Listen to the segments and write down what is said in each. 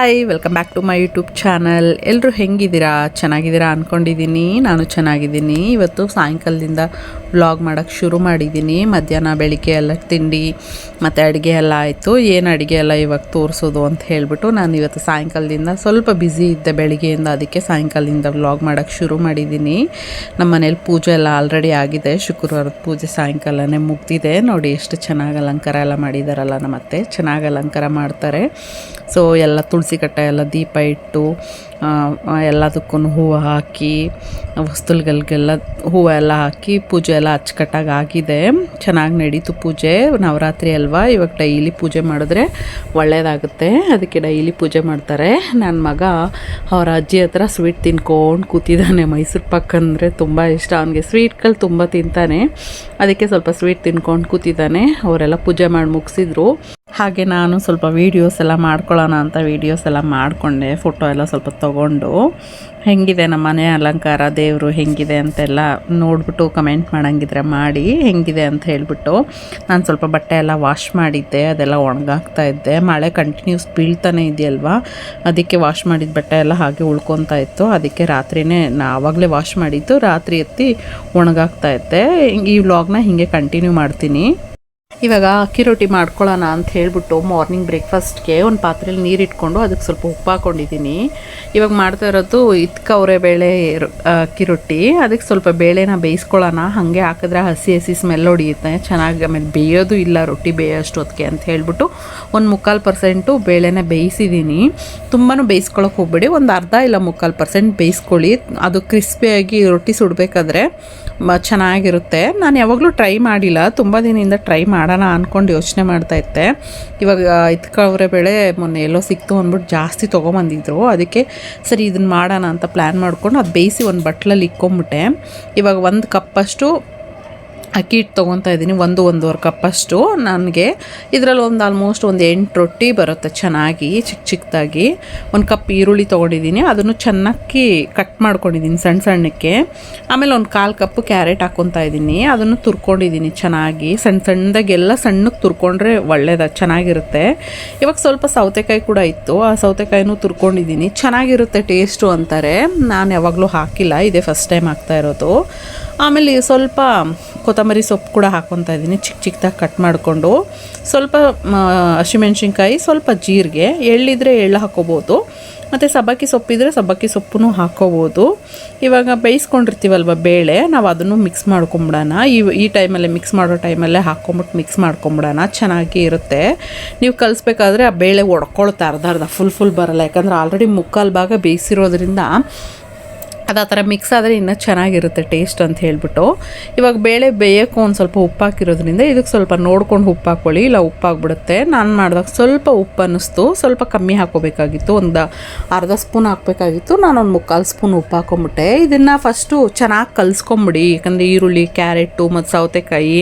Hi welcome back to my YouTube channel ಎಲ್ಲರೂ ಹೆಂಗಿದ್ದೀರಾ? ಚೆನ್ನಾಗಿದ್ದೀರಾ ಅಂದ್ಕೊಂಡಿದ್ದೀನಿ ನಾನು ಚೆನ್ನಾಗಿದ್ದೀನಿ. ಇವತ್ತು ಸಾಯಂಕಾಲದಿಂದ ವ್ಲಾಗ್ ಮಾಡೋಕ್ಕೆ ಶುರು ಮಾಡಿದ್ದೀನಿ. ಮಧ್ಯಾಹ್ನ ಬೆಳಿಗ್ಗೆ ಎಲ್ಲ ತಿಂಡಿ, ಮತ್ತು ಅಡುಗೆ ಎಲ್ಲ ಆಯಿತು. ಏನು ಅಡುಗೆ ಎಲ್ಲ ಇವಾಗ ತೋರಿಸೋದು ಅಂತ ಹೇಳಿಬಿಟ್ಟು ನಾನು ಇವತ್ತು ಸಾಯಂಕಾಲದಿಂದ ಸ್ವಲ್ಪ ಬ್ಯುಸಿ ಇದ್ದೆ ಬೆಳಿಗ್ಗೆಯಿಂದ. ಅದಕ್ಕೆ ಸಾಯಂಕಾಲದಿಂದ ವ್ಲಾಗ್ ಮಾಡೋಕ್ಕೆ ಶುರು ಮಾಡಿದ್ದೀನಿ. ನಮ್ಮ ಮನೇಲಿ ಪೂಜೆ ಎಲ್ಲ ಆಲ್ರೆಡಿ ಆಗಿದೆ. ಶುಕ್ರವಾರದ ಪೂಜೆ ಸಾಯಂಕಾಲನೇ ಮುಗ್ದಿದೆ. ನೋಡಿ ಎಷ್ಟು ಚೆನ್ನಾಗಿ ಅಲಂಕಾರ ಎಲ್ಲ ಮಾಡಿದಾರಲ್ಲ ನಮ್ಮ ಅತ್ತೆ ಚೆನ್ನಾಗಿ ಅಲಂಕಾರ ಮಾಡ್ತಾರೆ. ಸೊ ಎಲ್ಲ ತುಳಸಿ ಕಟ್ಟೆ ಎಲ್ಲ ದೀಪ ಇಟ್ಟು ಎಲ್ಲದಕ್ಕೂ ಹೂವು ಹಾಕಿ ವಸ್ತುಗಳಿಗೆಲ್ಲ ಹೂವು ಎಲ್ಲ ಹಾಕಿ ಪೂಜೆ ಎಲ್ಲ ಅಚ್ಚುಕಟ್ಟಾಗಿ ಆಗಿದೆ. ಚೆನ್ನಾಗಿ ನಡೀತು ಪೂಜೆ. ನವರಾತ್ರಿ ಅಲ್ವಾ? ಇವಾಗ ಡೈಲಿ ಪೂಜೆ ಮಾಡಿದ್ರೆ ಒಳ್ಳೆಯದಾಗುತ್ತೆ ಅದಕ್ಕೆ ಡೈಲಿ ಪೂಜೆ ಮಾಡ್ತಾರೆ. ನನ್ನ ಮಗ ಅವ್ರ ಅಜ್ಜಿ ಹತ್ರ ಸ್ವೀಟ್ ತಿನ್ಕೊಂಡು ಕೂತಿದ್ದಾನೆ. ಮೈಸೂರು ಪಾಕ್ ಅಂದರೆ ತುಂಬ ಇಷ್ಟ. ಅವನಿಗೆ ಸ್ವೀಟ್ಗಳು ತುಂಬ ತಿಂತಾನೆ. ಅದಕ್ಕೆ ಸ್ವಲ್ಪ ಸ್ವೀಟ್ ತಿನ್ಕೊಂಡು ಕೂತಿದ್ದಾನೆ. ಅವರೆಲ್ಲ ಪೂಜೆ ಮಾಡಿ ಮುಗಿಸಿದ್ರು. ಹಾಗೆ ನಾನು ಸ್ವಲ್ಪ ವೀಡಿಯೋಸ್ ಎಲ್ಲ ಮಾಡ್ಕೊಳ್ಳೋಣ ಅಂತ ವೀಡಿಯೋಸ್ ಎಲ್ಲ ಮಾಡಿಕೊಂಡೆ. ಫೋಟೋ ಎಲ್ಲ ಸ್ವಲ್ಪ ತೊಗೊಂಡು ಹೆಂಗಿದೆ ನಮ್ಮ ಮನೆ ಅಲಂಕಾರ, ದೇವರು ಹೆಂಗಿದೆ ಅಂತೆಲ್ಲ ನೋಡ್ಬಿಟ್ಟು ಕಮೆಂಟ್ ಮಾಡಂಗಿದ್ರೆ ಮಾಡಿ ಹೆಂಗಿದೆ ಅಂತ ಹೇಳಿಬಿಟ್ಟು ನಾನು ಸ್ವಲ್ಪ ಬಟ್ಟೆ ಎಲ್ಲ ವಾಶ್ ಮಾಡಿದ್ದೆ, ಅದೆಲ್ಲ ಒಣಗಾಗ್ತಾ ಇದ್ದೆ. ಮಳೆ ಕಂಟಿನ್ಯೂಸ್ ಬೀಳ್ತಾನೆ ಇದೆಯಲ್ವಾ? ಅದಕ್ಕೆ ವಾಶ್ ಮಾಡಿದ ಬಟ್ಟೆ ಎಲ್ಲ ಹಾಗೆ ಉಳ್ಕೊತಾ ಇತ್ತು. ಅದಕ್ಕೆ ರಾತ್ರಿನೇ ನಾ ಆವಾಗಲೇ ವಾಶ್ ಮಾಡಿದ್ದು, ರಾತ್ರಿ ಎತ್ತಿ ಒಣಗಾಗ್ತಾ ಇದ್ದೆ. ಈ ವ್ಲಾಗ್ನ ಹೀಗೆ ಕಂಟಿನ್ಯೂ ಮಾಡ್ತೀನಿ. ಇವಾಗ ಅಕ್ಕಿ ರೊಟ್ಟಿ ಮಾಡ್ಕೊಳ್ಳೋಣ ಅಂತ ಹೇಳಿಬಿಟ್ಟು ಮಾರ್ನಿಂಗ್ ಬ್ರೇಕ್ಫಾಸ್ಟ್ಗೆ ಒಂದು ಪಾತ್ರೆಯಲ್ಲಿ ನೀರು ಇಟ್ಕೊಂಡು ಅದಕ್ಕೆ ಸ್ವಲ್ಪ ಉಪ್ಪು ಹಾಕ್ಕೊಂಡಿದ್ದೀನಿ ಇವಾಗ ಮಾಡ್ತಾ ಇರೋದು ಇದ್ಕವ್ರೆ ಬೇಳೆ ಅಕ್ಕಿ ರೊಟ್ಟಿ. ಅದಕ್ಕೆ ಸ್ವಲ್ಪ ಬೇಳೆನ ಬೇಯಿಸ್ಕೊಳ್ಳೋಣ. ಹಾಗೆ ಹಾಕಿದ್ರೆ ಹಸಿ ಹಸಿ ಸ್ಮೆಲ್ ಹೊಡಿಯುತ್ತೆ. ಚೆನ್ನಾಗಿ ಆಮೇಲೆ ಬೇಯೋದು ಇಲ್ಲ ರೊಟ್ಟಿ ಬೇಯೋಷ್ಟೊತ್ತಿಗೆ ಅಂತ ಹೇಳಿಬಿಟ್ಟು ಒಂದು ಮುಕ್ಕಾಲು ಪರ್ಸೆಂಟು ಬೇಳೆನ ಬೇಯಿಸಿದ್ದೀನಿ. ತುಂಬಾ ಬೇಯಿಸ್ಕೊಳಕ್ಕೆ ಹೋಗ್ಬೇಡಿ. ಒಂದು ಅರ್ಧ ಇಲ್ಲ ಮುಕ್ಕಾಲು ಪರ್ಸೆಂಟ್ ಬೇಯಿಸ್ಕೊಳ್ಳಿ. ಅದು ಕ್ರಿಸ್ಪಿಯಾಗಿ ರೊಟ್ಟಿ ಸುಡಬೇಕಾದ್ರೆ ಚೆನ್ನಾಗಿರುತ್ತೆ. ನಾನು ಯಾವಾಗಲೂ ಟ್ರೈ ಮಾಡಿಲ್ಲ. ತುಂಬ ದಿನದಿಂದ ಟ್ರೈ ಮಾಡೋಣ ಅಂದ್ಕೊಂಡು ಯೋಚನೆ ಮಾಡ್ತಾ ಇದ್ದೆ. ಇವಾಗ ಇತ್ಕವ್ರೆ ಬೇಳೆ ಮೊನ್ನೆ ಎಲ್ಲೋ ಸಿಕ್ತು ಅಂದ್ಬಿಟ್ಟು ಜಾಸ್ತಿ ತೊಗೊಂಬಂದಿದ್ರು. ಅದಕ್ಕೆ ಸರಿ ಇದನ್ನು ಮಾಡೋಣ ಅಂತ ಪ್ಲ್ಯಾನ್ ಮಾಡಿಕೊಂಡು ಅದು ಬೇಯಿಸಿ ಒಂದು ಬಟ್ಲಲ್ಲಿ ಇಕ್ಕೊಂಬಿಟ್ಟೆ. ಇವಾಗ ಒಂದು ಕಪ್ಪಷ್ಟು ಅಕ್ಕಿ ಹಿಟ್ಟು ತೊಗೊತಾ ಇದ್ದೀನಿ, ಒಂದು ಒಂದೂವರೆ ಕಪ್ಪಷ್ಟು ನನಗೆ ಇದರಲ್ಲಿ ಒಂದು ಆಲ್ಮೋಸ್ಟ್ ಒಂದು ಎಂಟು ರೊಟ್ಟಿ ಬರುತ್ತೆ ಚೆನ್ನಾಗಿ ಚಿಕ್ಕ ಚಿಕ್ಕದಾಗಿ ಒಂದು ಕಪ್ ಈರುಳ್ಳಿ ತೊಗೊಂಡಿದ್ದೀನಿ, ಅದನ್ನು ಚೆನ್ನಾಗಿ ಕಟ್ ಮಾಡ್ಕೊಂಡಿದ್ದೀನಿ ಸಣ್ಣ ಸಣ್ಣಕ್ಕೆ. ಆಮೇಲೆ ಒಂದು ಕಾಲು ಕಪ್ಪು ಕ್ಯಾರೆಟ್ ಹಾಕ್ಕೊತಾ ಇದ್ದೀನಿ, ಅದನ್ನು ತುರ್ಕೊಂಡಿದ್ದೀನಿ ಚೆನ್ನಾಗಿ. ಸಣ್ಣ ಸಣ್ಣದಾಗೆಲ್ಲ ಸಣ್ಣಕ್ಕೆ ತುರ್ಕೊಂಡ್ರೆ ಒಳ್ಳೇದ, ಚೆನ್ನಾಗಿರುತ್ತೆ. ಇವಾಗ ಸ್ವಲ್ಪ ಸೌತೆಕಾಯಿ ಕೂಡ ಇತ್ತು, ಆ ಸೌತೆಕಾಯಿನೂ ತುರ್ಕೊಂಡಿದ್ದೀನಿ. ಚೆನ್ನಾಗಿರುತ್ತೆ ಟೇಸ್ಟು ಅಂತಾರೆ. ನಾನು ಯಾವಾಗಲೂ ಹಾಕಿಲ್ಲ, ಇದೇ ಫಸ್ಟ್ ಟೈಮ್ ಹಾಕ್ತಾ ಇರೋದು. ಆಮೇಲೆ ಸ್ವಲ್ಪ ಕೊತ್ತಂಬರಿ ಸೊಪ್ಪು ಕೂಡ ಹಾಕ್ಕೊತಾ ಇದ್ದೀನಿ. ಚಿಕ್ಕ ಚಿಕ್ಕದಾಗಿ ಕಟ್ ಮಾಡಿಕೊಂಡು ಸ್ವಲ್ಪ ಹಸಿಮೆಣ್ಸಿನ್ಕಾಯಿ, ಸ್ವಲ್ಪ ಜೀರಿಗೆ, ಎಳ್ಳಿದ್ರೆ ಎಳ್ಳು ಹಾಕೋಬೋದು. ಮತ್ತು ಸಬ್ಬಕ್ಕಿ ಸೊಪ್ಪಿದ್ರೆ ಸಬ್ಬಕ್ಕಿ ಸೊಪ್ಪು ಹಾಕ್ಕೋಬೋದು ಇವಾಗ ಬೇಯಿಸ್ಕೊಂಡಿರ್ತೀವಲ್ವ ಬೇಳೆ, ನಾವು ಅದನ್ನು ಮಿಕ್ಸ್ ಮಾಡ್ಕೊಂಬಿಡೋಣ. ಈ ಈ ಟೈಮಲ್ಲೇ ಮಿಕ್ಸ್ ಮಾಡೋ ಟೈಮಲ್ಲೇ ಹಾಕ್ಕೊಂಬಿಟ್ಟು ಮಿಕ್ಸ್ ಮಾಡ್ಕೊಂಬಿಡೋಣ. ಚೆನ್ನಾಗಿ ಇರುತ್ತೆ. ನೀವು ಕಲಿಸ್ಬೇಕಾದ್ರೆ ಆ ಬೇಳೆ ಒಡ್ಕೊಳ್ತಾ ಅರ್ಧ ಅರ್ಧ ಫುಲ್ ಫುಲ್ ಬರಲ್ಲ. ಯಾಕಂದರೆ ಆಲ್ರೆಡಿ ಮುಕ್ಕಾಲು ಭಾಗ ಬೇಯಿಸಿರೋದ್ರಿಂದ ಅದು ಆ ಥರ ಮಿಕ್ಸ್ ಆದರೆ ಇನ್ನೂ ಚೆನ್ನಾಗಿರುತ್ತೆ ಟೇಸ್ಟ್ ಅಂತ ಹೇಳ್ಬಿಟ್ಟು. ಇವಾಗ ಬೇಳೆ ಬೇಯೋಕು ಒಂದು ಸ್ವಲ್ಪ ಉಪ್ಪು ಹಾಕಿರೋದ್ರಿಂದ ಇದಕ್ಕೆ ಸ್ವಲ್ಪ ನೋಡ್ಕೊಂಡು ಉಪ್ಪು ಹಾಕ್ಕೊಳ್ಳಿ. ಇಲ್ಲ ಉಪ್ಪಾಗ್ಬಿಡುತ್ತೆ ನಾನು ಮಾಡಿದಾಗ ಸ್ವಲ್ಪ ಉಪ್ಪು ಅನ್ನಿಸ್ತು. ಸ್ವಲ್ಪ ಕಮ್ಮಿ ಹಾಕೋಬೇಕಾಗಿತ್ತು ಒಂದು ಅರ್ಧ ಸ್ಪೂನ್ ಹಾಕಬೇಕಾಗಿತ್ತು. ನಾನು ಒಂದು ಮುಕ್ಕಾಲು ಸ್ಪೂನ್ ಉಪ್ಪು ಹಾಕೊಂಬಿಟ್ಟೆ ಇದನ್ನು ಫಸ್ಟು ಚೆನ್ನಾಗಿ ಕಲಿಸ್ಕೊಂಬಿಡಿ. ಯಾಕಂದರೆ ಈರುಳ್ಳಿ ಕ್ಯಾರೆಟು ಮತ್ತು ಸೌತೆಕಾಯಿ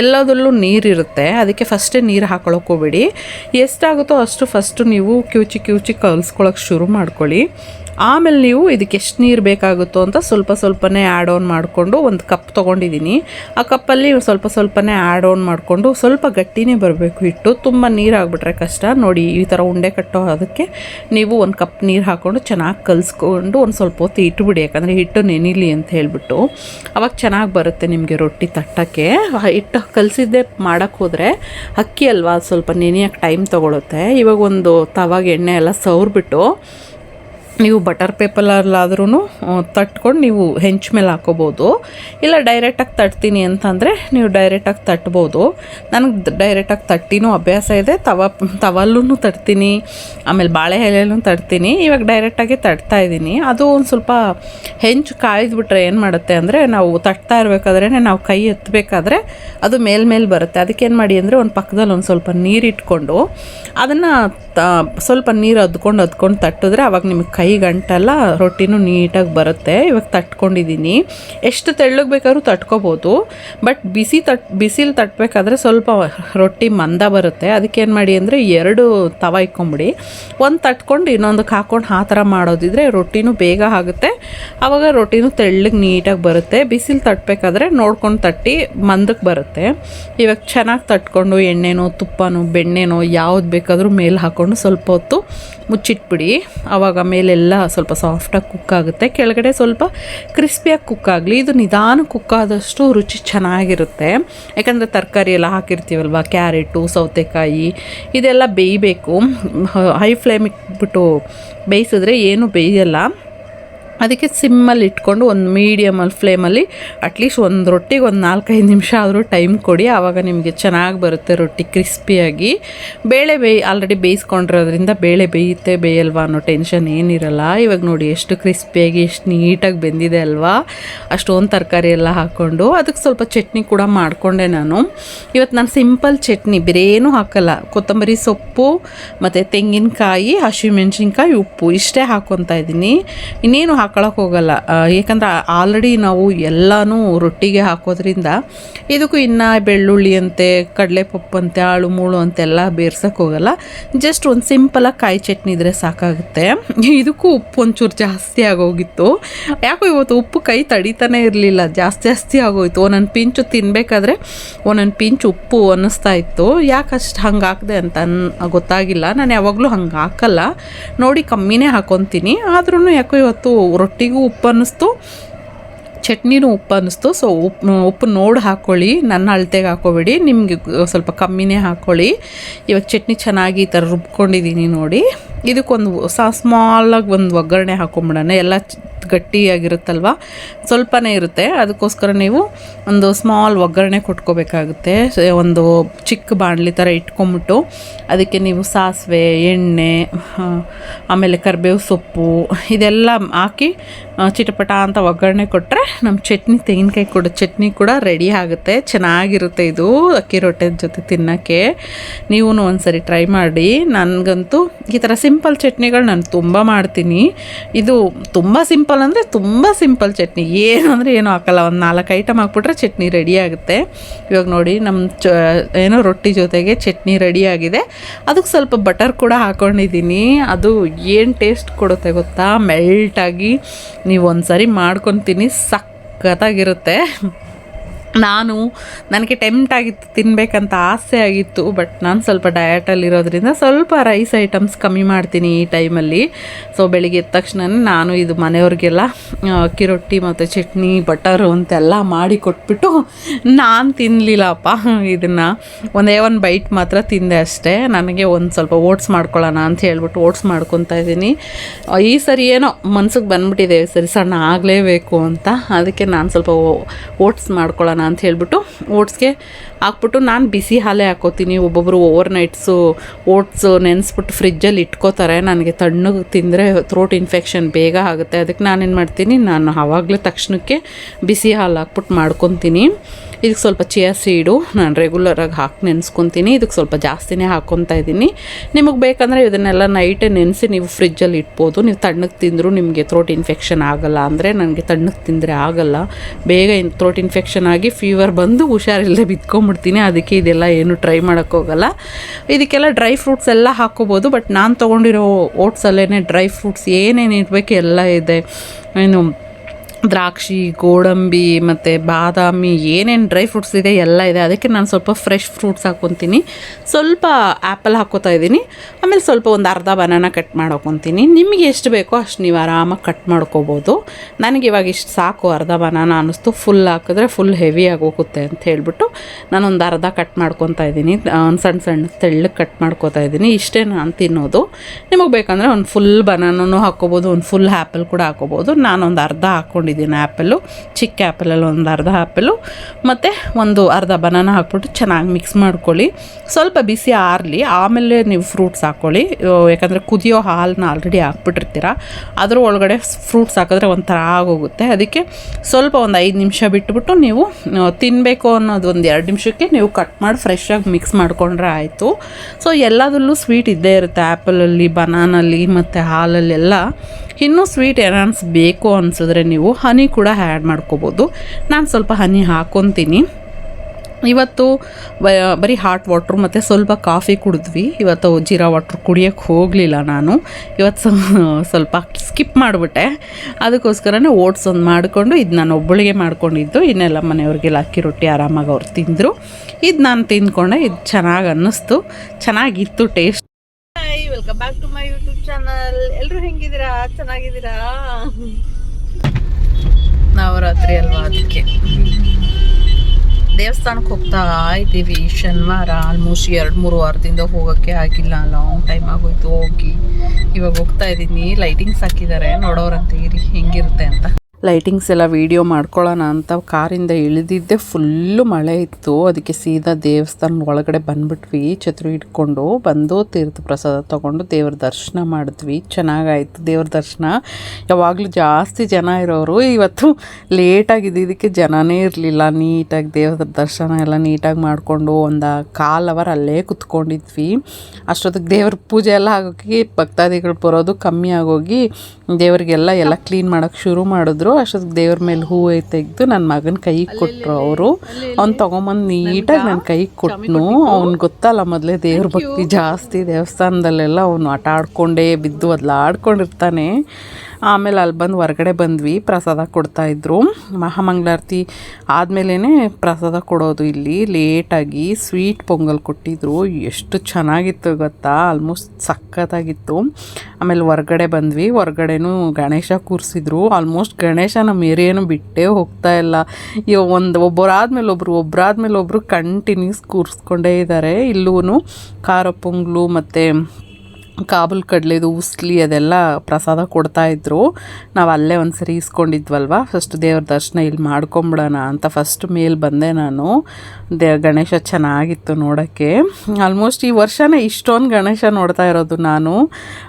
ಎಲ್ಲದರಲ್ಲೂ ನೀರಿರುತ್ತೆ. ಅದಕ್ಕೆ ಫಸ್ಟೇ ನೀರು ಹಾಕೊಳಕ್ಕೆ ಹೋಗ್ಬೇಡಿ. ಎಷ್ಟಾಗುತ್ತೋ ಅಷ್ಟು ಫಸ್ಟು ನೀವು ಕ್ಯೂಚಿ ಕ್ಯೂಚಿ ಕಲಿಸ್ಕೊಳಕ್ಕೆ ಶುರು ಮಾಡ್ಕೊಳ್ಳಿ. ಆಮೇಲೆ ನೀವು ಇದಕ್ಕೆ ಎಷ್ಟು ನೀರು ಬೇಕಾಗುತ್ತೋ ಅಂತ ಸ್ವಲ್ಪ ಸ್ವಲ್ಪನೇ ಆ್ಯಡ್ ಆನ್ ಮಾಡಿಕೊಂಡು ಒಂದು ಕಪ್ ತೊಗೊಂಡಿದ್ದೀನಿ ಆ ಕಪ್ಪಲ್ಲಿ ಸ್ವಲ್ಪ ಸ್ವಲ್ಪನೇ ಆ್ಯಡ್ ಆನ್ ಮಾಡಿಕೊಂಡು ಸ್ವಲ್ಪ ಗಟ್ಟಿನೇ ಬರಬೇಕು ಹಿಟ್ಟು. ತುಂಬ ನೀರು ಆಗಿಬಿಟ್ರೆ ಕಷ್ಟ. ನೋಡಿ, ಈ ಥರ ಉಂಡೆ ಕಟ್ಟೋ ಅದಕ್ಕೆ ನೀವು ಒಂದು ಕಪ್ ನೀರು ಹಾಕ್ಕೊಂಡು ಚೆನ್ನಾಗಿ ಕಲಿಸ್ಕೊಂಡು ಒಂದು ಸ್ವಲ್ಪ ಹೊತ್ತು ಇಟ್ಬಿಡಿ. ಯಾಕಂದರೆ ಹಿಟ್ಟು ನೆನಿಲಿ ಅಂತ ಹೇಳಿಬಿಟ್ಟು. ಅವಾಗ ಚೆನ್ನಾಗಿ ಬರುತ್ತೆ ನಿಮಗೆ ರೊಟ್ಟಿ ತಟ್ಟಕ್ಕೆ. ಹಿಟ್ಟು ಕಲಸಿದ್ದೆ ಮಾಡೋಕ್ಕೆ ಹೋದರೆ ಅಕ್ಕಿ ಅಲ್ವಾ ಸ್ವಲ್ಪ ನೆನೆಯೋಕ್ಕೆ ಟೈಮ್ ತೊಗೊಳುತ್ತೆ. ಇವಾಗ ಒಂದು ತವಾಗ ಎಣ್ಣೆ ಎಲ್ಲ ಸವ್ರ್ಬಿಟ್ಟು ನೀವು ಬಟರ್ ಪೇಪರಲ್ಲಾದ್ರೂ ತಟ್ಕೊಂಡು ನೀವು ಹೆಂಚ ಮೇಲೆ ಹಾಕೋಬೋದು. ಇಲ್ಲ ಡೈರೆಕ್ಟಾಗಿ ತಟ್ತೀನಿ ಅಂತಂದರೆ ನೀವು ಡೈರೆಕ್ಟಾಗಿ ತಟ್ಬೋದು. ನನಗೆ ಡೈರೆಕ್ಟಾಗಿ ತಟ್ಟಿನೂ ಅಭ್ಯಾಸ ಇದೆ. ತವ ತವಲ್ಲೂ ತಟ್ತೀನಿ, ಆಮೇಲೆ ಬಾಳೆ ಎಲೆಯಲ್ಲೂ ತಟ್ತೀನಿ. ಇವಾಗ ಡೈರೆಕ್ಟಾಗಿ ತಟ್ತಾ ಇದ್ದೀನಿ. ಅದು ಒಂದು ಸ್ವಲ್ಪ ಹೆಂಚು ಕಾಯ್ದುಬಿಟ್ರೆ ಏನು ಮಾಡುತ್ತೆ ಅಂದರೆ, ನಾವು ತಟ್ತಾ ಇರಬೇಕಾದ್ರೆ ನಾವು ಕೈ ಎತ್ತಬೇಕಾದ್ರೆ ಅದು ಮೇಲ್ಮೇಲೆ ಬರುತ್ತೆ. ಅದಕ್ಕೆ ಏನು ಮಾಡಿ ಅಂದರೆ ಒಂದು ಪಕ್ಕದಲ್ಲಿ ಒಂದು ಸ್ವಲ್ಪ ನೀರು ಇಟ್ಕೊಂಡು, ಅದನ್ನು ಸ್ವಲ್ಪ ನೀರು ಅದ್ಕೊಂಡು ಅದ್ಕೊಂಡು ತಟ್ಟಿದ್ರೆ ಅವಾಗ ನಿಮಗೆ ಕೈ ಕೈ ಗಂಟಲ್ಲ ರೊಟ್ಟಿನೂ ನೀಟಾಗಿ ಬರುತ್ತೆ. ಇವಾಗ ತಟ್ಕೊಂಡಿದ್ದೀನಿ. ಎಷ್ಟು ತೆಳ್ಳಗೆ ಬೇಕಾದ್ರೂ ತಟ್ಕೋಬೋದು. ಬಟ್ ಬಿಸಿ ತಟ್, ಬಿಸಿಲು ತಟ್ಟಬೇಕಾದ್ರೆ ಸ್ವಲ್ಪ ರೊಟ್ಟಿ ಮಂದ ಬರುತ್ತೆ. ಅದಕ್ಕೆ ಏನು ಮಾಡಿ ಅಂದರೆ ಎರಡು ತವ ಇಕ್ಕೊಂಬಿಡಿ. ಒಂದು ತಟ್ಕೊಂಡು ಇನ್ನೊಂದಕ್ಕೆ ಹಾಕ್ಕೊಂಡು ಆ ಥರ ಮಾಡೋದಿದ್ರೆ ರೊಟ್ಟಿನೂ ಬೇಗ ಆಗುತ್ತೆ. ಆವಾಗ ರೊಟ್ಟಿನೂ ತೆಳ್ಳಗೆ ನೀಟಾಗಿ ಬರುತ್ತೆ. ಬಿಸಿಲು ತಟ್ಟಬೇಕಾದ್ರೆ ನೋಡ್ಕೊಂಡು ತಟ್ಟಿ ಮಂದಕ್ಕೆ ಬರುತ್ತೆ. ಇವಾಗ ಚೆನ್ನಾಗಿ ತಟ್ಕೊಂಡು ಎಣ್ಣೆನೋ, ತುಪ್ಪನೋ, ಬೆಣ್ಣೆನೋ ಯಾವ್ದು ಬೇಕಾದರೂ ಮೇಲೆ ಹಾಕ್ಕೊಂಡು ಸ್ವಲ್ಪ ಹೊತ್ತು ಮುಚ್ಚಿಟ್ಬಿಡಿ. ಆವಾಗ ಮೇಲೆಲ್ಲ ಸ್ವಲ್ಪ ಸಾಫ್ಟಾಗಿ ಕುಕ್ ಆಗುತ್ತೆ. ಕೆಳಗಡೆ ಸ್ವಲ್ಪ ಕ್ರಿಸ್ಪಿಯಾಗಿ ಕುಕ್ ಆಗಲಿ. ಇದು ನಿಧಾನ ಕುಕ್ ಆದಷ್ಟು ರುಚಿ ಚೆನ್ನಾಗಿರುತ್ತೆ. ಯಾಕಂದರೆ ತರಕಾರಿ ಎಲ್ಲ ಹಾಕಿರ್ತೀವಲ್ವ? ಕ್ಯಾರೆಟು, ಸೌತೆಕಾಯಿ, ಇದೆಲ್ಲ ಬೇಯಬೇಕು. ಹೈ ಫ್ಲೇಮ್ ಇಟ್ಬಿಟ್ಟು ಬೇಯಿಸಿದ್ರೆ ಏನು ಬೇಯಲ್ಲ. ಅದಕ್ಕೆ ಸಿಮ್ಮಲ್ಲಿ ಇಟ್ಕೊಂಡು ಒಂದು ಮೀಡಿಯಮಲ್ಲಿ ಫ್ಲೇಮಲ್ಲಿ ಅಟ್ಲೀಸ್ಟ್ ಒಂದು ರೊಟ್ಟಿಗೆ ಒಂದು ನಾಲ್ಕೈದು ನಿಮಿಷ ಆದರೂ ಟೈಮ್ ಕೊಡಿ. ಆವಾಗ ನಿಮಗೆ ಚೆನ್ನಾಗಿ ಬರುತ್ತೆ ರೊಟ್ಟಿ ಕ್ರಿಸ್ಪಿಯಾಗಿ. ಬೇಳೆ ಬೇಯಿ, ಆಲ್ರೆಡಿ ಬೇಯಿಸ್ಕೊಂಡಿರೋದ್ರಿಂದ ಬೇಳೆ ಬೇಯುತ್ತೆ, ಬೇಯಲ್ವಾ ಅನ್ನೋ ಟೆನ್ಷನ್ ಏನಿರಲ್ಲ. ಇವಾಗ ನೋಡಿ ಎಷ್ಟು ಕ್ರಿಸ್ಪಿಯಾಗಿ, ಎಷ್ಟು ನೀಟಾಗಿ ಬೆಂದಿದೆ ಅಲ್ವಾ? ಅಷ್ಟೊಂದು ತರಕಾರಿ ಎಲ್ಲ ಹಾಕ್ಕೊಂಡು. ಅದಕ್ಕೆ ಸ್ವಲ್ಪ ಚಟ್ನಿ ಕೂಡ ಮಾಡಿಕೊಂಡೆ ನಾನು. ಇವತ್ತು ನಾನು ಸಿಂಪಲ್ ಚಟ್ನಿ, ಬೇರೇನೂ ಹಾಕಲ್ಲ. ಕೊತ್ತಂಬರಿ ಸೊಪ್ಪು ಮತ್ತು ತೆಂಗಿನಕಾಯಿ, ಹಸಿಮೆಣ್ಸಿನ್ಕಾಯಿ, ಉಪ್ಪು ಇಷ್ಟೇ ಹಾಕ್ಕೊತಾ ಇದ್ದೀನಿ. ಇನ್ನೇನು ಹಾಕೊಳಕ್ಕೆ ಹೋಗಲ್ಲ. ಏಕೆಂದ್ರೆ ಆಲ್ರೆಡಿ ನಾವು ಎಲ್ಲನೂ ರೊಟ್ಟಿಗೆ ಹಾಕೋದ್ರಿಂದ ಇದಕ್ಕೂ ಇನ್ನು ಬೆಳ್ಳುಳ್ಳಿ ಅಂತೆ, ಕಡಲೆಪಪ್ಪು ಅಂತೆ ಆಳು ಮೂಳು ಅಂತೆಲ್ಲ ಬೇರ್ಸೋಕ್ಕೆ ಹೋಗಲ್ಲ. ಜಸ್ಟ್ ಒಂದು ಸಿಂಪಲಾಗಿ ಕಾಯಿ ಚಟ್ನಿ ಇದ್ರೆ ಸಾಕಾಗುತ್ತೆ. ಇದಕ್ಕೂ ಉಪ್ಪು ಒಂಚೂರು ಜಾಸ್ತಿ ಆಗೋಗಿತ್ತು. ಯಾಕೋ ಇವತ್ತು ಉಪ್ಪು ಕೈ ತಡಿತಾನೆ ಇರಲಿಲ್ಲ. ಜಾಸ್ತಿ ಜಾಸ್ತಿ ಆಗೋಯ್ತು. ಒಂದೊಂದು ಪಿಂಚು ತಿನ್ನಬೇಕಾದ್ರೆ ಒಂದೊಂದು ಪಿಂಚು ಉಪ್ಪು ಅನ್ನಿಸ್ತಾ ಇತ್ತು. ಯಾಕೆ ಅಷ್ಟು ಹಂಗೆ ಹಾಕಿದೆ ಅಂತ ಗೊತ್ತಾಗಿಲ್ಲ. ನಾನು ಯಾವಾಗಲೂ ಹಂಗೆ ಹಾಕಲ್ಲ. ನೋಡಿ ಕಮ್ಮಿನೇ ಹಾಕೊತೀನಿ. ಆದ್ರೂ ಯಾಕೋ ಇವತ್ತು ರೊಟ್ಟಿಗೂ ಉಪ್ಪು ಅನ್ನಿಸ್ತು, ಚಟ್ನಿನೂ ಉಪ್ಪು ಅನ್ನಿಸ್ತು. ಸೊ ಉಪ್ಪು ಉಪ್ಪು ನೋಡಿ ಹಾಕ್ಕೊಳ್ಳಿ, ನನ್ನ ಅಳತೆಗೆ ಹಾಕೋಬೇಡಿ ನಿಮಗೆ ಸ್ವಲ್ಪ ಕಮ್ಮಿನೇ ಹಾಕ್ಕೊಳ್ಳಿ. ಇವಾಗ ಚಟ್ನಿ ಚೆನ್ನಾಗಿ ಈ ಥರ ರುಬ್ಕೊಂಡಿದ್ದೀನಿ ನೋಡಿ. ಇದಕ್ಕೊಂದು ಸಾ ಸ್ಮಾಲಾಗಿ ಒಂದು ಒಗ್ಗರಣೆ ಹಾಕೊಂಬಿಡೋಣ. ಎಲ್ಲ ಗಟ್ಟಿಯಾಗಿರುತ್ತಲ್ವ? ಸ್ವಲ್ಪನೇ ಇರುತ್ತೆ. ಅದಕ್ಕೋಸ್ಕರ ನೀವು ಒಂದು ಸ್ಮಾಲ್ ಒಗ್ಗರಣೆ ಕೊಟ್ಕೋಬೇಕಾಗುತ್ತೆ. ಒಂದು ಚಿಕ್ಕ ಬಾಣಲಿ ಥರ ಇಟ್ಕೊಂಬಿಟ್ಟು ಅದಕ್ಕೆ ನೀವು ಸಾಸಿವೆ, ಎಣ್ಣೆ ಆಮೇಲೆ ಕರಿಬೇವು ಸೊಪ್ಪು ಇದೆಲ್ಲ ಹಾಕಿ ಚಿಟಪಟ ಅಂತ ಒಗ್ಗರಣೆ ಕೊಟ್ಟರೆ ನಮ್ಮ ಚಟ್ನಿ, ತೆಂಗಿನಕಾಯಿ ಕೂಡ, ಚಟ್ನಿ ಕೂಡ ರೆಡಿ ಆಗುತ್ತೆ. ಚೆನ್ನಾಗಿರುತ್ತೆ ಇದು ಅಕ್ಕಿ ರೊಟ್ಟೆ ಜೊತೆ ತಿನ್ನೋಕ್ಕೆ. ನೀವು ಒಂದ್ಸರಿ ಟ್ರೈ ಮಾಡಿ. ನನಗಂತೂ ಈ ಥರ ಸಿಂಪಲ್ ಚಟ್ನಿಗಳು ನಾನು ತುಂಬ ಮಾಡ್ತೀನಿ. ಇದು ತುಂಬ ಸಿಂಪಲ್ ಅಂದರೆ ತುಂಬ ಸಿಂಪಲ್ ಚಟ್ನಿ. ಏನು ಅಂದರೆ ಏನು ಹಾಕಲ್ಲ. ಒಂದು ನಾಲ್ಕು ಐಟಮ್ ಹಾಕ್ಬಿಟ್ರೆ ಚಟ್ನಿ ರೆಡಿ ಆಗುತ್ತೆ. ಇವಾಗ ನೋಡಿ ನಮ್ಮ ಚ, ಏನೋ ರೊಟ್ಟಿ ಜೊತೆಗೆ ಚಟ್ನಿ ರೆಡಿ ಆಗಿದೆ. ಅದಕ್ಕೆ ಸ್ವಲ್ಪ ಬಟರ್ ಕೂಡ ಹಾಕ್ಕೊಂಡಿದ್ದೀನಿ ಅದು ಏನು ಟೇಸ್ಟ್ ಕೊಡುತ್ತೆ ಗೊತ್ತಾ? ಮೆಲ್ಟಾಗಿ ನೀವು ಒಂದು ಸರಿ ಮಾಡ್ಕೊತೀನಿ ಸಖತ್ತಾಗಿರುತ್ತೆ. ನಾನು ನನಗೆ ಟೆಂಪ್ಟ್ ಆಗಿತ್ತು ತಿನ್ನಬೇಕಂತ ಆಸೆ ಆಗಿತ್ತು ಬಟ್ ನಾನು ಸ್ವಲ್ಪ ಡಯಟಲ್ಲಿರೋದ್ರಿಂದ ಸ್ವಲ್ಪ ರೈಸ್ ಐಟಮ್ಸ್ ಕಮ್ಮಿ ಮಾಡ್ತೀನಿ ಈ ಟೈಮಲ್ಲಿ ಸೊ ಬೆಳಿಗ್ಗೆ ಎದ್ದ ತಕ್ಷಣ ನಾನು ಇದು ಮನೆಯವ್ರಿಗೆಲ್ಲ ಅಕ್ಕಿ ರೊಟ್ಟಿ ಮತ್ತು ಚಟ್ನಿ, ಬಟರು ಅಂತೆಲ್ಲ ಮಾಡಿ ಕೊಟ್ಬಿಟ್ಟು ನಾನು ತಿನ್ನಲಿಲ್ಲಪ್ಪ ಇದನ್ನು ಒಂದೇ ಒಂದು ಬೈಟ್ ಮಾತ್ರ ತಿಂದೆ ಅಷ್ಟೇ. ನನಗೆ ಒಂದು ಸ್ವಲ್ಪ ಓಟ್ಸ್ ಮಾಡ್ಕೊಳ್ಳೋಣ ಅಂತ ಹೇಳ್ಬಿಟ್ಟು ಓಟ್ಸ್ ಮಾಡ್ಕೊತಾ ಇದ್ದೀನಿ. ಈ ಸರಿ ಏನೋ ಮನ್ಸಿಗೆ ಬಂದ್ಬಿಟ್ಟಿದೆ, ಸರಿ ಸಣ್ಣ ಆಗಲೇಬೇಕು ಅಂತ. ಅದಕ್ಕೆ ನಾನು ಸ್ವಲ್ಪ ಓಟ್ಸ್ ಮಾಡ್ಕೊಳ್ಳೋಣ ಅಂತ ಹೇಳ್ಬಿಟ್ಟು ಓಟ್ಸ್ಗೆ ಹಾಕ್ಬಿಟ್ಟು ನಾನು ಬಿಸಿ ಹಾಲೇ ಹಾಕೋತೀನಿ. ಒಬ್ಬೊಬ್ಬರು ಓವರ್ ನೈಟ್ಸು ಓಟ್ಸು ನೆನೆಸ್ಬಿಟ್ಟು ಫ್ರಿಜ್ಜಲ್ಲಿ ಇಟ್ಕೋತಾರೆ. ನನಗೆ ತಣ್ಣಗೆ ತಿಂದರೆ ಥ್ರೋಟ್ ಇನ್ಫೆಕ್ಷನ್ ಬೇಗ ಆಗುತ್ತೆ. ಅದಕ್ಕೆ ನಾನೇನು ಮಾಡ್ತೀನಿ, ನಾನು ಆವಾಗಲೇ ತಕ್ಷಣಕ್ಕೆ ಬಿಸಿ ಹಾಲು ಹಾಕ್ಬಿಟ್ಟು ಮಾಡ್ಕೊತೀನಿ. ಇದಕ್ಕೆ ಸ್ವಲ್ಪ ಚಿಯಾ ಸೀಡು ನಾನು ರೆಗ್ಯುಲರಾಗಿ ಹಾಕಿ ನೆನೆಸ್ಕೊತೀನಿ. ಇದಕ್ಕೆ ಸ್ವಲ್ಪ ಜಾಸ್ತಿನೇ ಹಾಕ್ಕೊತಾ ಇದ್ದೀನಿ. ನಿಮಗೆ ಬೇಕಂದರೆ ಇದನ್ನೆಲ್ಲ ನೈಟೇ ನೆನೆಸಿ ನೀವು ಫ್ರಿಜ್ಜಲ್ಲಿ ಇಟ್ಬೋದು. ನೀವು ತಣ್ಣಗೆ ತಿಂದರೂ ನಿಮಗೆ ಥ್ರೋಟ್ ಇನ್ಫೆಕ್ಷನ್ ಆಗಲ್ಲ ಅಂದರೆ ನನಗೆ ತಣ್ಣಗೆ ತಿಂದರೆ ಆಗಲ್ಲ. ಬೇಗ ಥ್ರೋಟ್ ಇನ್ಫೆಕ್ಷನ್ ಆಗಿ ಫೀವರ್ ಬಂದು ಹುಷಾರಿಲ್ಲದೆ ಬಿದ್ಕೊಂಬಿಡ್ತೀನಿ ಅದಕ್ಕೆ ಇದೆಲ್ಲ ಏನು ಟ್ರೈ ಮಾಡೋಕ್ಕೋಗಲ್ಲ ಇದಕ್ಕೆಲ್ಲ ಡ್ರೈ ಫ್ರೂಟ್ಸ್ ಎಲ್ಲ ಹಾಕ್ಕೋಬೋದು ಬಟ್ ನಾನು ತೊಗೊಂಡಿರೋ ಓಟ್ಸಲ್ಲೇ ಡ್ರೈ ಫ್ರೂಟ್ಸ್ ಏನೇನು ಇರಬೇಕು ಎಲ್ಲ ಇದೆ. ಏನು ದ್ರಾಕ್ಷಿ, ಗೋಡಂಬಿ ಮತ್ತು ಬಾದಾಮಿ ಏನೇನು ಡ್ರೈ ಫ್ರೂಟ್ಸ್ ಇದೆ ಎಲ್ಲ ಇದೆ. ಅದಕ್ಕೆ ನಾನು ಸ್ವಲ್ಪ ಫ್ರೆಶ್ ಫ್ರೂಟ್ಸ್ ಹಾಕ್ಕೊತೀನಿ ಸ್ವಲ್ಪ ಆ್ಯಪಲ್ ಹಾಕ್ಕೋತಾ ಇದ್ದೀನಿ. ಆಮೇಲೆ ಸ್ವಲ್ಪ ಒಂದು ಅರ್ಧ ಬನಾನ ಕಟ್ ಮಾಡ್ಕೊತೀನಿ. ನಿಮಗೆ ಎಷ್ಟು ಬೇಕೋ ಅಷ್ಟು ನೀವು ಆರಾಮಾಗಿ ಕಟ್ ಮಾಡ್ಕೋಬೋದು. ನನಗೆ ಇವಾಗ ಇಷ್ಟು ಸಾಕು ಅರ್ಧ ಬನಾನ ಅನ್ನಿಸ್ತು. ಫುಲ್ ಹಾಕಿದ್ರೆ ಫುಲ್ ಹೆವಿ ಆಗೋಗುತ್ತೆ ಅಂತ ಹೇಳ್ಬಿಟ್ಟು ನಾನೊಂದು ಅರ್ಧ ಕಟ್ ಮಾಡ್ಕೊತಾ ಇದ್ದೀನಿ. ಒಂದು ಸಣ್ಣ ಸಣ್ಣ ತೆಳ್ಳಗೆ ಕಟ್ ಮಾಡ್ಕೊತಾ ಇದ್ದೀನಿ. ಇಷ್ಟೇ ನಾನು ತಿನ್ನೋದು. ನಿಮಗೆ ಬೇಕಂದರೆ ಒಂದು ಫುಲ್ ಬನಾನೂ ಹಾಕ್ಕೋಬೋದು, ಒಂದು ಫುಲ್ ಆ್ಯಪಲ್ ಕೂಡ ಹಾಕ್ಕೋಬೋದು. ನಾನೊಂದು ಅರ್ಧ ಹಾಕ್ಕೊಂಡಿದ್ದೀನಿ ಆ್ಯಪಲ್ಲು ಚಿಕ್ಕ ಆ್ಯಪಲಲ್ಲಿ ಒಂದು ಅರ್ಧ ಆ್ಯಪಲ್ಲು ಮತ್ತು ಒಂದು ಅರ್ಧ ಬನಾನ ಹಾಕ್ಬಿಟ್ಟು ಚೆನ್ನಾಗಿ ಮಿಕ್ಸ್ ಮಾಡ್ಕೊಳ್ಳಿ. ಸ್ವಲ್ಪ ಬಿಸಿ ಆರಲಿ, ಆಮೇಲೆ ನೀವು ಫ್ರೂಟ್ಸ್ ಹಾಕ್ಕೊಳ್ಳಿ. ಯಾಕಂದರೆ ಕುದಿಯೋ ಹಾಲನ್ನ ಆಲ್ರೆಡಿ ಹಾಕ್ಬಿಟ್ಟಿರ್ತೀರ, ಅದ್ರ ಒಳಗಡೆ ಫ್ರೂಟ್ಸ್ ಹಾಕಿದ್ರೆ ಒಂಥರ ಆಗೋಗುತ್ತೆ. ಅದಕ್ಕೆ ಸ್ವಲ್ಪ ಒಂದು ಐದು ನಿಮಿಷ ಬಿಟ್ಬಿಟ್ಟು ನೀವು ತಿನ್ನಬೇಕು ಅನ್ನೋದು ಒಂದು ಎರಡು ನಿಮಿಷಕ್ಕೆ ನೀವು ಕಟ್ ಮಾಡಿ ಫ್ರೆಶ್ಶಾಗಿ ಮಿಕ್ಸ್ ಮಾಡ್ಕೊಂಡ್ರೆ ಆಯಿತು. ಸೊ ಎಲ್ಲದರಲ್ಲೂ ಸ್ವೀಟ್ ಇದ್ದೇ ಇರುತ್ತೆ. ಆ್ಯಪಲಲ್ಲಿ ಬನಾನಲ್ಲಿ, ಮತ್ತು ಹಾಲಲ್ಲೆಲ್ಲ. ಇನ್ನೂ ಸ್ವೀಟ್ ಏನಾನ್ಸ್ ಬೇಕು ಅನಿಸಿದ್ರೆ ನೀವು ಹನಿ ಕೂಡ ಆ್ಯಡ್ ಮಾಡ್ಕೋಬೋದು. ನಾನು ಸ್ವಲ್ಪ ಹನಿ ಹಾಕೊತೀನಿ. ಇವತ್ತು ಬರೀ ಹಾಟ್ ವಾಟ್ರು ಮತ್ತು ಸ್ವಲ್ಪ ಕಾಫಿ ಕುಡಿದ್ವಿ. ಇವತ್ತು ಜೀರಾ ವಾಟ್ರ್ ಕುಡಿಯೋಕ್ಕೆ ಹೋಗಲಿಲ್ಲ ನಾನು. ಇವತ್ತು ಸ್ವಲ್ಪ ಸ್ಕಿಪ್ ಮಾಡಿಬಿಟ್ಟೆ. ಅದಕ್ಕೋಸ್ಕರನೇ ಓಟ್ಸ್ ಒಂದು ಮಾಡಿಕೊಂಡು ಇದು ನಾನು ಒಬ್ಬಳಿಗೆ ಮಾಡ್ಕೊಂಡಿದ್ದು. ಇನ್ನೆಲ್ಲ ಮನೆಯವ್ರಿಗೆಲ್ಲ ಅಕ್ಕಿ ರೊಟ್ಟಿ ಆರಾಮಾಗಿ ಅವ್ರು ತಿಂದರು. ಇದು ನಾನು ತಿಂದ್ಕೊಂಡೆ. ಇದು ಚೆನ್ನಾಗಿ ಅನ್ನಿಸ್ತು. ಚೆನ್ನಾಗಿತ್ತು taste welcome back to my YouTube channel ಎಲ್ಲರೂ ಹೆಂಗಿದ್ದೀರಾ? ಚೆನ್ನಾಗಿದ್ದೀರಾ? ನವರಾತ್ರಿ ಅಲ್ವಾ ಅದಕ್ಕೆ? ದೇವಸ್ಥಾನಕ್ಕೆ ಹೋಗ್ತಾ ಇದ್ದೀವಿ. ಶನಿವಾರ ಆಲ್ಮೋಸ್ಟ್ ಎರಡು ಮೂರು ವಾರದಿಂದ ಹೋಗೋಕ್ಕೆ ಆಗಿಲ್ಲ. ಲಾಂಗ್ ಟೈಮ್ ಆಗೋಯ್ತು ಹೋಗಿ. ಇವಾಗ ಹೋಗ್ತಾ ಇದ್ದೀನಿ. ಲೈಟಿಂಗ್ಸ್ ಹಾಕಿದ್ದಾರೆ. ನೋಡೋರಂತ ಇರಿ. ಹೆಂಗಿರುತ್ತೆ ಅಂತ. ಲೈಟಿಂಗ್ಸ್ ಎಲ್ಲ ವೀಡಿಯೋ ಮಾಡ್ಕೊಳ್ಳೋಣ ಅಂತ ಕಾರಿಂದ ಇಳಿದಿದ್ದೆ. ಫುಲ್ಲು ಮಳೆ ಇತ್ತು. ಅದಕ್ಕೆ ಸೀದಾ ದೇವಸ್ಥಾನದ ಒಳಗಡೆ ಬಂದ್ಬಿಟ್ವಿ. ಛತ್ರಿ ಇಟ್ಕೊಂಡು ಬಂದು ತೀರ್ಥ ಪ್ರಸಾದ ತೊಗೊಂಡು ದೇವ್ರ ದರ್ಶನ ಮಾಡಿದ್ವಿ. ಚೆನ್ನಾಗಾಯಿತು ದೇವ್ರ ದರ್ಶನ. ಯಾವಾಗಲೂ ಜಾಸ್ತಿ ಜನ ಇರೋರು ಇವತ್ತು ಲೇಟಾಗಿದ್ದಿದ್ದಕ್ಕೆ ಜನನೇ ಇರಲಿಲ್ಲ. ನೀಟಾಗಿ ದೇವ್ರ ದರ್ಶನ ಎಲ್ಲ ನೀಟಾಗಿ ಮಾಡಿಕೊಂಡು ಒಂದು ಕಾಲ್ ಅವರ್ ಅಲ್ಲೇ ಕುತ್ಕೊಂಡಿದ್ವಿ. ಅಷ್ಟೊತ್ತಿಗೆ ದೇವ್ರ ಪೂಜೆ ಎಲ್ಲ ಆಗೋಕ್ಕೆ ಭಕ್ತಾದಿಗಳು ಬರೋದು ಕಮ್ಮಿ ಆಗೋಗಿ ದೇವರಿಗೆಲ್ಲ ಎಲ್ಲ ಕ್ಲೀನ್ ಮಾಡೋಕ್ಕೆ ಶುರು ಮಾಡಿದ್ರು. ಅಷ್ಟೊತ್ತಿಗೆ ದೇವ್ರ ಮೇಲೆ ಹೂವು ತೆಗೆದು ನನ್ನ ಮಗನ ಕೈಗೆ ಕೊಟ್ರು ಅವರು. ಅವ್ನು ತೊಗೊಂಬಂದು ನೀಟಾಗಿ ನನ್ನ ಕೈಗೆ ಕೊಟ್ಟನು ಅವ್ನು ಗೊತ್ತಲ್ಲ ಮೊದಲೇ ದೇವ್ರ ಭಕ್ತಿ ಜಾಸ್ತಿ ದೇವಸ್ಥಾನದಲ್ಲೆಲ್ಲ ಅವನು ಆಟ ಆಡ್ಕೊಂಡೇ ಬಿದ್ದು ಅದ್ಲಾಡ್ಕೊಂಡಿರ್ತಾನೆ. ಆಮೇಲೆ ಅಲ್ಲಿ ಬಂದು ಹೊರಗಡೆ ಬಂದ್ವಿ, ಪ್ರಸಾದ ಕೊಡ್ತಾಯಿದ್ರು ಮಹಾಮಂಗಳಾರತಿ ಆದಮೇಲೇ ಪ್ರಸಾದ ಕೊಡೋದು ಇಲ್ಲಿ. ಲೇಟಾಗಿ ಸ್ವೀಟ್ ಪೊಂಗಲ್ ಕೊಟ್ಟಿದ್ರು. ಎಷ್ಟು ಚೆನ್ನಾಗಿತ್ತು ಗೊತ್ತಾ? ಆಲ್ಮೋಸ್ಟ್ ಸಖತ್ತಾಗಿತ್ತು. ಆಮೇಲೆ ಹೊರಗಡೆ ಬಂದ್ವಿ. ಹೊರಗಡೆನೂ ಗಣೇಶ ಕೂರಿಸಿದ್ರು. ಆಲ್ಮೋಸ್ಟ್ ಗಣೇಶ ನಮ್ಮ ಏರಿಯಾನು ಬಿಟ್ಟೇ ಹೋಗ್ತಾ ಇಲ್ಲ. ಇವಾಗ ಒಂದು ಒಬ್ಬರಾದ್ಮೇಲೆ ಒಬ್ಬರು ಒಬ್ಬರಾದ್ಮೇಲೆ ಒಬ್ಬರು ಕಂಟಿನ್ಯೂಸ್ ಕೂರಿಸ್ಕೊಂಡೇ ಇದ್ದಾರೆ ಇಲ್ಲೂ ಖಾರ ಪೊಂಗ್ಲು ಮತ್ತು ಕಾಬೂಲ್ ಕಡಲೆದು ಉಸ್ಲಿ ಅದೆಲ್ಲ ಪ್ರಸಾದ ಕೊಡ್ತಾಯಿದ್ರು ನಾವು ಅಲ್ಲೇ ಒಂದು ಸರಿ ಇಸ್ಕೊಂಡಿದ್ವಲ್ವ ಫಸ್ಟ್ ದೇವ್ರ ದರ್ಶನ ಇಲ್ಲಿ ಮಾಡ್ಕೊಂಬಿಡೋಣ ಅಂತ ಫಸ್ಟ್ ಮೇಲೆ ಬಂದೆ ನಾನು. ದೇ ಗಣೇಶ ಚೆನ್ನಾಗಿತ್ತು ನೋಡೋಕ್ಕೆ. ಆಲ್ಮೋಸ್ಟ್ ಈ ವರ್ಷನೇ ಇಷ್ಟೊಂದು ಗಣೇಶ ನೋಡ್ತಾ ಇರೋದು ನಾನು.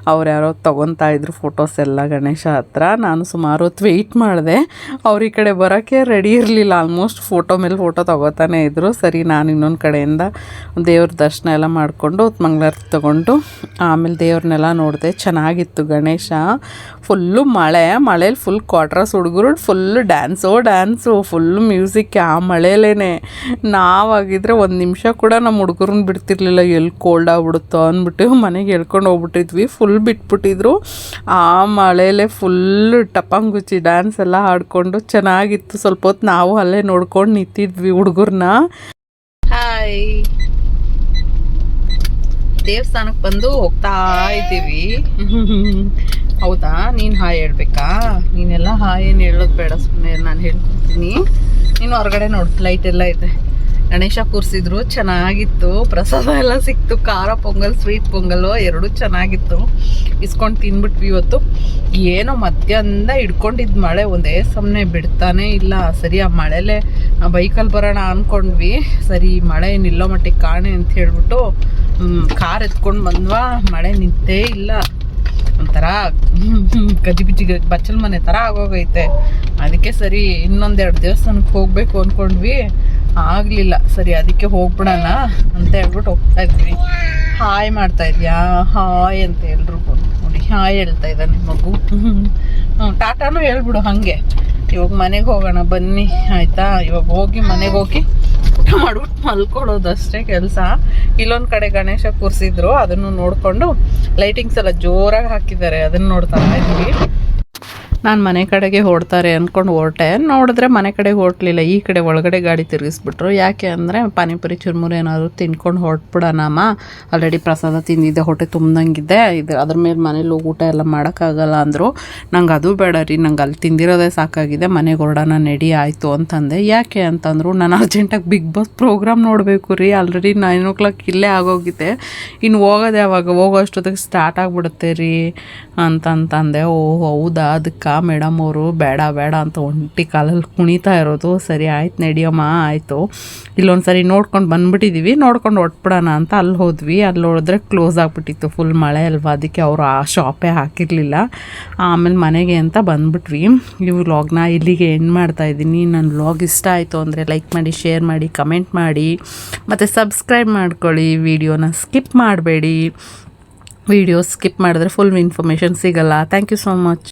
ಅವ್ರು ಯಾರೋ ತೊಗೊತಾ ಇದ್ರು ಫೋಟೋಸ್ ಎಲ್ಲ ಗಣೇಶ ಹತ್ರ. ನಾನು ಸುಮಾರು ಹೊತ್ತು ವೆಯ್ಟ್ ಮಾಡಿದೆ. ಅವ್ರ ಈ ಕಡೆ ಬರೋಕ್ಕೆ ರೆಡಿ ಇರಲಿಲ್ಲ. ಆಲ್ಮೋಸ್ಟ್ ಫೋಟೋ ಮೇಲೆ ಫೋಟೋ ತೊಗೋತಾನೆ ಇದ್ದರು ಸರಿ, ನಾನು ಇನ್ನೊಂದು ಕಡೆಯಿಂದ ದೇವ್ರ ದರ್ಶನ ಎಲ್ಲ ಮಾಡಿಕೊಂಡು ಮಂಗಳಾರತಿ ತೊಗೊಂಡು ಆಮೇಲೆ ದೇವ್ರನ್ನೆಲ್ಲ ನೋಡಿದೆ. ಚೆನ್ನಾಗಿತ್ತು ಗಣೇಶ. ಫುಲ್ಲು ಮಳೆ, ಮಳೇಲಿ ಫುಲ್ ಕ್ವಾಟ್ರಸ್ ಹುಡುಗರು full dance dance full music ಆ ಮಳೇಲೇ ನಾವಾಗಿದ್ರೆ ಒಂದು ನಿಮಿಷ ಕೂಡ ನಮ್ಮ ಹುಡುಗರನ್ನ ಬಿಡ್ತಿರ್ಲಿಲ್ಲ. ಎಲ್ಲಿ ಕೋಲ್ಡ್ ಆಗ್ಬಿಡುತ್ತೋ ಅಂದ್ಬಿಟ್ಟು ಮನೆಗೆ ಎಳ್ಕೊಂಡು ಹೋಗ್ಬಿಟ್ಟಿದ್ವಿ. ಫುಲ್ ಬಿಟ್ಬಿಟ್ಟಿದ್ರು. ಆ ಮಳೆಯಲ್ಲೇ ಫುಲ್ ಟಪಂಗುಚ್ಚಿ ಡ್ಯಾನ್ಸ್ ಎಲ್ಲ ಆಡ್ಕೊಂಡು ಚೆನ್ನಾಗಿತ್ತು. ಸ್ವಲ್ಪ ಹೊತ್ತು ನಾವು ಅಲ್ಲೇ ನೋಡ್ಕೊಂಡು ನಿಂತಿದ್ವಿ ಹುಡುಗರನ್ನ ಹಾಯ್ ದೇವಸ್ಥಾನಕ್ಕೆ ಬಂದು ಹೋಗ್ತಾ ಇದ್ದೀವಿ. ಹೌದಾ? ನೀನು ಹಾಯ್ ಹೇಳ್ಬೇಕಾ? ನೀನೆಲ್ಲ ಹಾಯ್ ಏನು ಹೇಳೋದು ಬೇಡ ಸುಮ್ಮನೆ ನಾನು ಹೇಳ್ಕೊಡ್ತೀನಿ. ನೀನು ಹೊರಗಡೆ ನೋಡು. ಲೈಟ್ ಎಲ್ಲ ಇದೆ. ಗಣೇಶ ಕೂರಿಸಿದ್ರು, ಚೆನ್ನಾಗಿತ್ತು. ಪ್ರಸಾದ ಎಲ್ಲ ಸಿಕ್ತು. ಖಾರ ಪೊಂಗಲ್ ಸ್ವೀಟ್ ಪೊಂಗಲ್ ಎರಡೂ ಚೆನ್ನಾಗಿತ್ತು. ಇಸ್ಕೊಂಡು ತಿನ್ಬಿಟ್ವಿ ಇವತ್ತು. ಏನೋ ಮಧ್ಯಾಹ್ನದ ಹಿಡ್ಕೊಂಡಿದ್ದ ಮಳೆ, ಒಂದೇ ಸಮನೆ ಬಿಡ್ತಾನೆ ಇಲ್ಲ. ಸರಿ, ಆ ಮಳೆಲೆ ಬೈಕಲ್ಲಿ ಬರೋಣ ಅಂದ್ಕೊಂಡ್ವಿ ಸರಿ, ಮಳೆ ನಿಲ್ಲೋ ಮಟ್ಟಿಗೆ ಕಾಣೆ ಅಂತ ಹೇಳ್ಬಿಟ್ಟು ಕಾರ್ ಎತ್ಕೊಂಡು ಬಂದ್ವಾ. ಮಳೆ ನಿಂತೇ ಇಲ್ಲ. ಒಂಥರ ಗಜಿ ಬಿಜಿ ಬಚ್ಚಲ್ ಮನೆ ಥರ ಆಗೋಗೈತೆ. ಅದಕ್ಕೆ ಸರಿ, ಇನ್ನೊಂದೆರಡು ದೇವಸ್ಥಾನಕ್ಕೆ ಹೋಗಬೇಕು ಅಂದ್ಕೊಂಡ್ವಿ ಆಗಲಿಲ್ಲ. ಸರಿ, ಅದಕ್ಕೆ ಹೋಗ್ಬಿಡೋಣ ಅಂತ ಹೇಳ್ಬಿಟ್ಟು ಹೋಗ್ತಾ ಇದ್ವಿ. ಹಾಯ್ ಮಾಡ್ತಾ ಇದೆಯಾ? ಹಾಯ್ ಅಂತ ಎಲ್ರಿಗೂ ನೋಡಿ ಹಾಯ್ ಹೇಳ್ತಾ ಇದ್ದಾನೆ ಮಗು. ಟಾಟಾನು ಹೇಳ್ಬಿಡು ಹಾಗೆ. ಇವಾಗ ಮನೆಗೆ ಹೋಗೋಣ, ಬನ್ನಿ. ಆಯಿತಾ? ಇವಾಗ ಹೋಗಿ ಮನೆಗೆ ಹೋಗಿ ಊಟ ಮಾಡ್ಬಿಟ್ಟು ಮಲ್ಕೊಳ್ಳೋದು ಅಷ್ಟೇ ಕೆಲಸ. ಇಲ್ಲೊಂದು ಕಡೆ ಗಣೇಶ ಕೂರಿಸಿದ್ರು. ಅದನ್ನು ನೋಡಿಕೊಂಡು ಲೈಟಿಂಗ್ಸ್ ಎಲ್ಲ ಜೋರಾಗಿ ಹಾಕಿದ್ದಾರೆ. ಅದನ್ನು ನೋಡ್ತಾ ಇದ್ವಿ. ನಾನು ಮನೆ ಕಡೆಗೆ ಹೊಡ್ತಾರೆ ಅಂದ್ಕೊಂಡು ಹೊರಟೆ ನೋಡಿದ್ರೆ ಮನೆ ಕಡೆ ಹೊರಟ್ಲಿಲ್ಲ ಈ ಕಡೆ ಒಳಗಡೆ ಗಾಡಿ ತಿರುಗಿಸ್ಬಿಟ್ರು. ಯಾಕೆ ಅಂದರೆ ಪಾನಿಪುರಿ, ಚುರುಮುರಿ ಏನಾದ್ರು ತಿನ್ಕೊಂಡು ಹೊರಟ್ಬಿಡೋಣಮ್ಮ. ಆಲ್ರೆಡಿ ಪ್ರಸಾದ ತಿಂದಿದ್ದೆ, ಹೊಟ್ಟೆ ತುಂಬ್ದಂಗಿದ್ದೆ. ಇದು ಅದ್ರ ಮೇಲೆ ಮನೇಲಿ ಹೋಗಿ ಊಟ ಎಲ್ಲ ಮಾಡೋಕ್ಕಾಗಲ್ಲ ಅಂದರು. ನಂಗೆ ಅದು ಬೇಡ ರೀ, ನಂಗೆ ಅಲ್ಲಿ ತಿಂದಿರೋದೇ ಸಾಕಾಗಿದೆ. ಮನೆಗೆ ಹೊರಡೋಣ, ನಡಿ, ಆಯಿತು ಅಂತಂದೆ. ಯಾಕೆ ಅಂತಂದರು, ನಾನು ಅರ್ಜೆಂಟಾಗಿ ಬಿಗ್ ಬಾಸ್ ಪ್ರೋಗ್ರಾಮ್ ನೋಡಬೇಕು ರೀ. ಆಲ್ರೆಡಿ ನೈನ್ ಓ ಕ್ಲಾಕ್ ಇಲ್ಲೇ ಆಗೋಗಿದೆ. ಇನ್ನು ಹೋಗೋದೆ ಯಾವಾಗ? ಹೋಗೋ ಅಷ್ಟೊತ್ತಿಗೆ ಸ್ಟಾರ್ಟ್ ಆಗಿಬಿಡುತ್ತೆ ರೀ ಅಂತಂತಂದೆ. ಓ ಹೌದಾ? ಅದಕ್ಕೆ ಮೇಡಮ್ ಅವರು ಬೇಡ ಬೇಡ ಅಂತ ಒಂಟಿ ಕಾಲಲ್ಲಿ ಕುಣಿತಾ ಇರೋದು. ಸರಿ, ಆಯ್ತು ನಡಿಯಮ್ಮ ಆಯಿತು. ಇಲ್ಲೊಂದು ಸರಿ ನೋಡ್ಕೊಂಡು ಬಂದ್ಬಿಟ್ಟಿದ್ದೀವಿ ನೋಡ್ಕೊಂಡು ಹೊಟ್ಬಿಡೋಣ ಅಂತ ಅಲ್ಲಿ ಹೋದ್ವಿ. ಅಲ್ಲಿ ಹೋದ್ರೆ ಕ್ಲೋಸ್ ಆಗಿಬಿಟ್ಟಿತ್ತು. ಫುಲ್ ಮಳೆ ಅಲ್ವಾ? ಅದಕ್ಕೆ ಅವರು ಆ ಶಾಪೇ ಹಾಕಿರಲಿಲ್ಲ. ಆಮೇಲೆ ಮನೆಗೆ ಅಂತ ಬಂದ್ಬಿಟ್ವಿ. ಈ ವ್ಲಾಗ್ನ ಇಲ್ಲಿಗೆ ಎಂಡ್ ಮಾಡ್ತಾ ಇದ್ದೀನಿ. ನನ್ನ ವ್ಲಾಗ್ ಇಷ್ಟ ಆಯಿತು ಅಂದರೆ ಲೈಕ್ ಮಾಡಿ, ಶೇರ್ ಮಾಡಿ, ಕಮೆಂಟ್ ಮಾಡಿ. ಮತ್ತು ಸಬ್ಸ್ಕ್ರೈಬ್ ಮಾಡ್ಕೊಳ್ಳಿ. ವಿಡಿಯೋನ ಸ್ಕಿಪ್ ಮಾಡಬೇಡಿ. ವಿಡಿಯೋ ಸ್ಕಿಪ್ ಮಾಡಿದ್ರೆ ಫುಲ್ ಇನ್ಫಾರ್ಮೇಷನ್ ಸಿಗಲ್ಲ. Thank you so much.